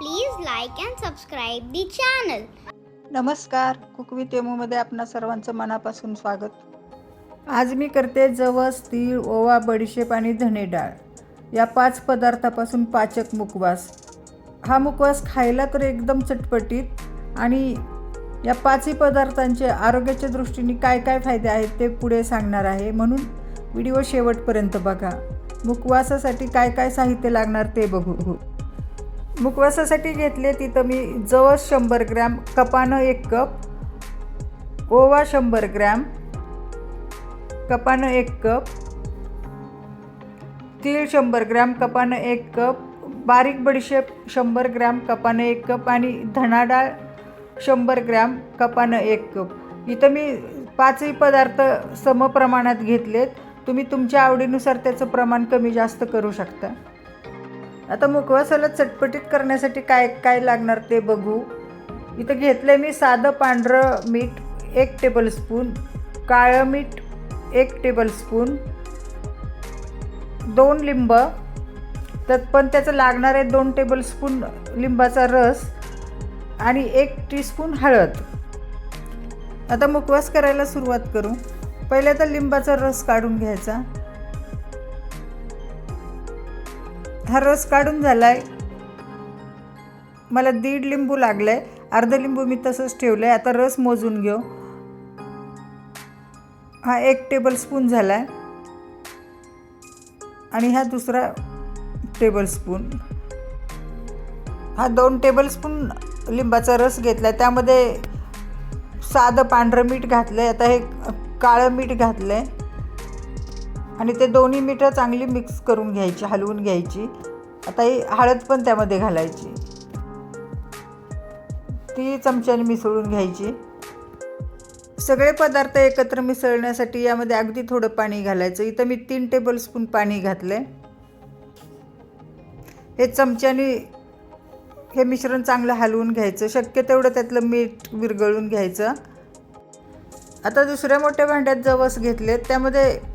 Please like and subscribe the channel नमस्कार कुकवी तेमूमध्ये आपणा सर्वांचं मनापासून स्वागत. आज मी करते जवस तीळ ओवा बडीशेप आणि धणे डाळ. या पाच पदार्थापासून पाचक मुखवास. हा मुखवास खायला तर एकदम चटपटीत आणि या पाचही पदार्थांचे आरोग्याच्या दृष्टीने काय काय फायदे आहेत ते पुढे सांगणार आहे. म्हणून व्हिडिओ शेवटपर्यंत बघा. मुखवासासाठी काय काय साहित्य लागणार ते बघू. मुखवासासाठी घेतले तिथं मी जवस शंभर ग्रॅम कपानं एक कप ओवा शंभर ग्रॅम कपानं एक कप तीळ शंभर ग्रॅम कपानं एक कप बारीक बडीशेप शंभर ग्रॅम कपानं एक कप आणि धनाडाळ शंभर ग्रॅम कपानं एक कप. इथं मी पाचही पदार्थ समप्रमाणात घेतलेत. तुम्ही तुमच्या आवडीनुसार त्याचं प्रमाण कमी जास्त करू शकता. आता मुखवासाला चटपटीत करण्यासाठी काय काय लागणार ते बघू. इथं घेतलं मी साधं पांढरं मीठ एक टेबलस्पून काळं मीठ एक टेबलस्पून दोन लिंब. त्यात पण त्याचं लागणार आहे दोन टेबलस्पून लिंबाचा रस आणि एक टीस्पून हळद. आता मुखवास करायला सुरुवात करू. पहिले तर लिंबाचा रस काढून घ्यायचा. हा रस काढून झाला आहे मला दीड लिंबू लागलाय. अर्ध लिंबू मी तसंच ठेवलं आहे आता रस मोजून घेऊ. हा एक टेबलस्पून झाला आहे आणि हा दुसरा टेबलस्पून हा दोन टेबलस्पून लिंबाचा रस घेतला आहे त्यामध्ये साधं पांढरं मीठ घातलं आहे आता हे काळं मीठ घातलं आहे आणि ते दोन्ही मिठं चांगली मिक्स करून घ्यायची हलवून घ्यायची. आता ही हळद पण त्यामध्ये घालायची. ती चमच्याने मिसळून घ्यायची. सगळे पदार्थ एकत्र मिसळण्यासाठी यामध्ये अगदी थोडं पाणी घालायचं. इथं मी तीन टेबलस्पून पाणी घातलं हे चमच्याने हे मिश्रण चांगलं हलवून घ्यायचं. शक्य तेवढं त्यातलं मीठ विरगळून घ्यायचं. आता दुसऱ्या मोठ्या भांड्यात जवस घेतले त्यामध्ये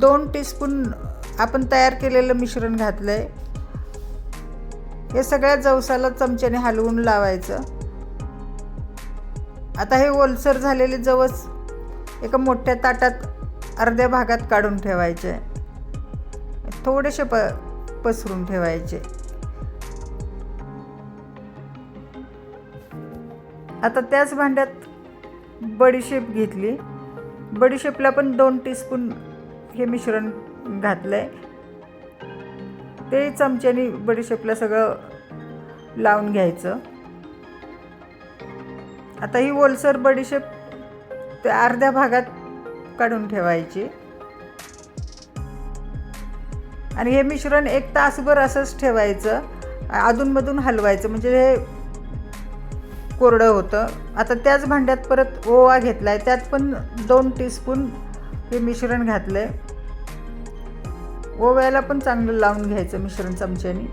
दोन टीस्पून आपण तयार केलेलं मिश्रण घातलं आहे हे सगळ्या जवसाला चमच्याने हलवून लावायचं. आता हे ओलसर झालेले जवस एका मोठ्या ताटात अर्ध्या भागात काढून ठेवायचे. थोडेसे प पसरून ठेवायचे. आता त्याच भांड्यात बडीशेप घेतली. बडीशेपला पण दोन टीस्पून हे मिश्रण घातलं आहे ते चमच्याने बडीशेपला सगळं लावून घ्यायचं. आता ही ओलसर बडीशेप ते अर्ध्या भागात काढून ठेवायची. आणि हे मिश्रण एक तासभर असंच ठेवायचं. अधूनमधून हलवायचं. म्हणजे हे कोरडं होतं. आता त्याच भांड्यात परत ओवा घेतला आहे त्यात पण दोन टीस्पून हे मिश्रण घातलं आहे ओव्याला पण चांगलं लावून घ्यायचं मिश्रण चमच्याने.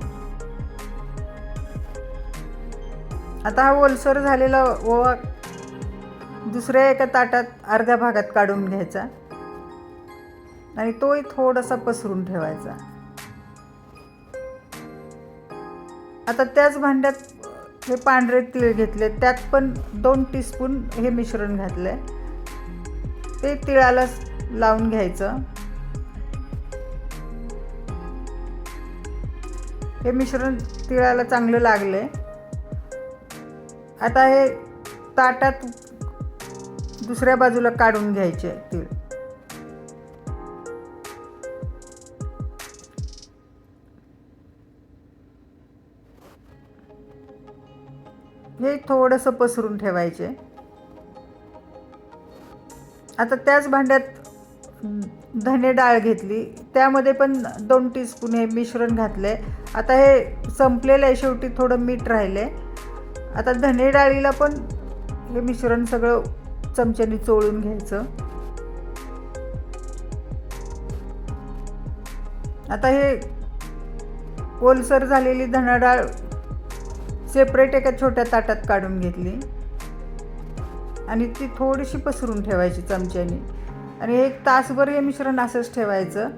आता हा ओलसर झालेला ओवा दुसऱ्या एका ताटात अर्ध्या भागात काढून घ्यायचा. आणि तोही थोडासा पसरून ठेवायचा. आता त्याच भांड्यात हे पांढरे तीळ घेतले त्यात पण दोन टीस्पून हे मिश्रण घातलं आहे ते तिळाला लावून घ्यायचं. हे मिश्रण तिळाला चांगलं लागले. आता हे ताटात दुसऱ्या बाजूला काढून घ्यायचे तीळ. हे थोडंसं पसरून ठेवायचे. आता त्याच भांड्यात धने डाळ घेतली. त्यामध्ये पण दोन टीस्पून हे मिश्रण घातले आता हे संपलेलं आहे शेवटी थोडं मीठ राहिले आता धने डाळीला पण हे मिश्रण सगळं चमच्याने चोळून घ्यायचं. आता हे ओलसर झालेली धना डाळ सेपरेट एका छोट्या ताटात काढून घेतली. आणि ती थोडीशी पसरून ठेवायची चमच्याने. आणि एक तासभर हे मिश्रण असंच ठेवायचं.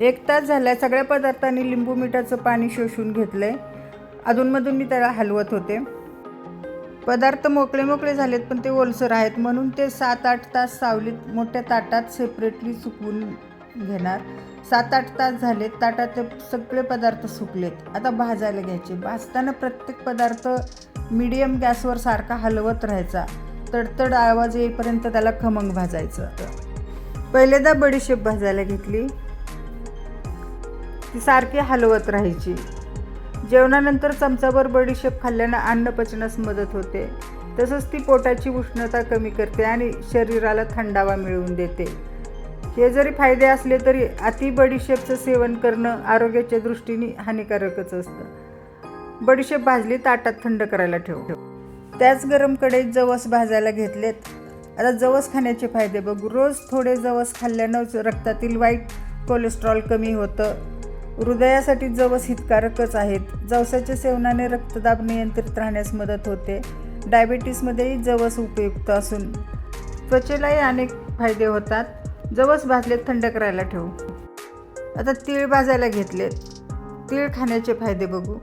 एक तास झाला सगळ्या पदार्थांनी लिंबू मिठाचं पाणी शोषून घेतलं आहे अधूनमधून मी त्याला हलवत होते. पदार्थ मोकळे मोकळे झालेत पण ते ओलसर आहेत. म्हणून ते सात आठ तास सावलीत मोठ्या ताटात सेपरेटली सुकवून घेणार. सात आठ तास झालेत ताटातले सगळे पदार्थ सुकलेत. आता भाजायला घ्यायचे. भाजताना प्रत्येक पदार्थ मीडियम गॅसवर सारखा हलवत राहायचा. तडतड आवाज येईपर्यंत त्याला खमंग भाजायचं पहिल्यांदा बडीशेप भाजायला घेतली. ती सारखी हलवत राहायची. जेवणानंतर चमचाभर बडीशेप खाल्ल्यानं अन्न पचनास मदत होते. तसंच ती पोटाची उष्णता कमी करते आणि शरीराला थंडावा मिळवून देते. हे जरी फायदे असले तरी अति बडीशेपचं सेवन करणं आरोग्याच्या दृष्टीने हानिकारकच असतं. बडीशेप भाजली ताटात थंड करायला ठेव. त्याच गरम कडेत जवस भाजायला घेतलेत. आता जवस खाण्याचे फायदे बघू. रोज थोडे जवस खाल्ल्यानं रक्तातील वाईट कोलेस्ट्रॉल कमी होतं. हृदयासाठी जवस हितकारकच आहेत. जवसाच्या सेवनाने रक्तदाब नियंत्रित राहण्यास मदत होते. डायबिटीसमध्येही जवस उपयुक्त असून. त्वचेलाही अनेक फायदे होतात. जवस भाजलेत थंड करायला ठेवू. आता तीळ भाजायला घेतलेत. तीळ खाण्याचे फायदे बघू.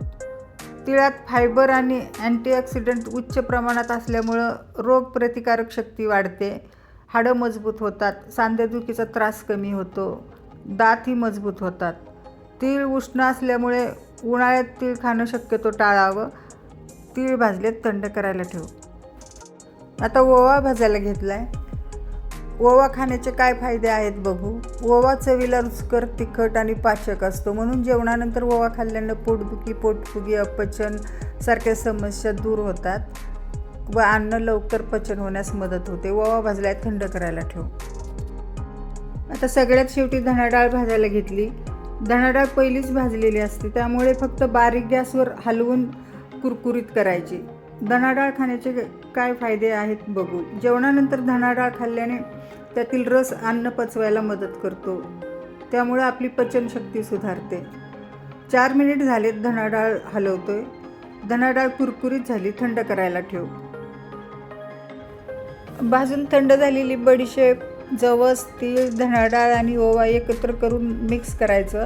तिळात फायबर आणि अँटीऑक्सिडंट उच्च प्रमाणात असल्यामुळं रोगप्रतिकारक शक्ती वाढते. हाडं मजबूत होतात. सांधेदुखीचा त्रास कमी होतो. दातही मजबूत होतात. तीळ उष्ण असल्यामुळे उन्हाळ्यात तीळ खाणं शक्यतो टाळावं. तीळ भाजलेत थंड करायला ठेवू. आता ओवा भाजायला घेतला आहे ओवा खाण्याचे काय फायदे आहेत बघू? ओवा चवीला रुचकर तिखट आणि पाचक असतो. म्हणून जेवणानंतर ओवा खाल्ल्यानं पोटदुखी पोटफुगी अपचन सारख्या समस्या दूर होतात व अन्न लवकर पचन होण्यास मदत होते. ओवा भाजल्यात थंड करायला ठेव. आता सगळ्यात शेवटी धणाडाळ भाजायला घेतली. धणाडाळ पहिलीच भाजलेली असते त्यामुळे फक्त बारीक गॅसवर हलवून कुरकुरीत करायची. धनाडाळ खाण्याचे काय फायदे आहेत बघू. जेवणानंतर धनाडाळ खाल्ल्याने त्यातील रस अन्न पचवायला मदत करतो. त्यामुळे आपली पचनशक्ती सुधारते. चार मिनिट झालेत धनाडाळ हलवतोय. धनाडाळ कुरकुरीत झाली थंड करायला ठेव. भाजून थंड झालेली बडीशेप जवस तीळ धनाडाळ आणि ओवा एकत्र करून मिक्स करायचं.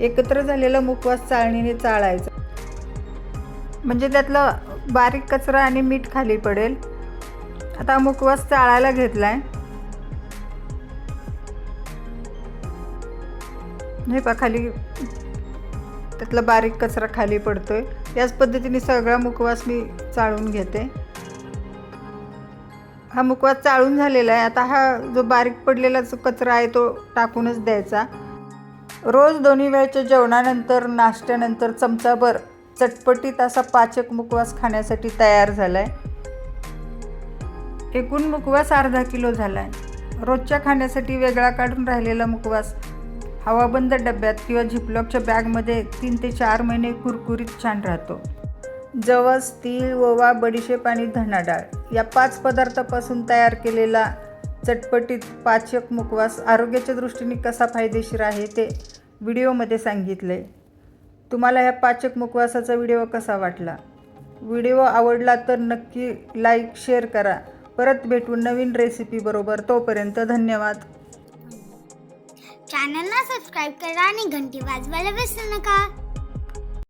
एकत्र झालेला मुखवास चाळणीने चाळायचा. म्हणजे त्यातला बारीक कचरा आणि मीठ खाली पडेल. आता मुखवास चाळायला घेतलाय. हे पा खाली त्यातला बारीक कचरा खाली पडतोय. याच पद्धतीने सगळा मुखवास मी चाळून घेते. हा मुखवास चाळून झालेला आहे. आता हा जो बारीक पडलेला जो कचरा आहे तो टाकूनच द्यायचा. रोज दोन्ही वेळच्या जेवणानंतर नाश्त्यानंतर चमचाभर चटपटीत असा पाचक मुखवास खाण्यासाठी तयार झाला आहे एकूण मुखवास अर्धा किलो झाला आहे रोजच्या खाण्यासाठी वेगळा काढून राहिलेला मुखवास हवाबंद डब्यात किंवा झिपलॉकच्या बॅगमध्ये तीन ते चार महिने कुरकुरीत छान राहतो. जवस तीळ ओवा बडीशेप आणि धणाडाळ या पाच पदार्थापासून तयार केलेला चटपटीत पाचक मुखवास आरोग्याच्या दृष्टीने कसा फायदेशीर आहे ते व्हिडिओमध्ये सांगितलं आहे तुम्हाला ह्या पाचक मुखवासाचा व्हिडिओ कसा वाटला? व्हिडिओ आवडला तर नक्की लाईक शेअर करा. परत भेटू नवीन रेसिपीबरोबर तोपर्यंत धन्यवाद. चॅनलला सबस्क्राईब करा आणि घंटी वाजवायला विसरू नका.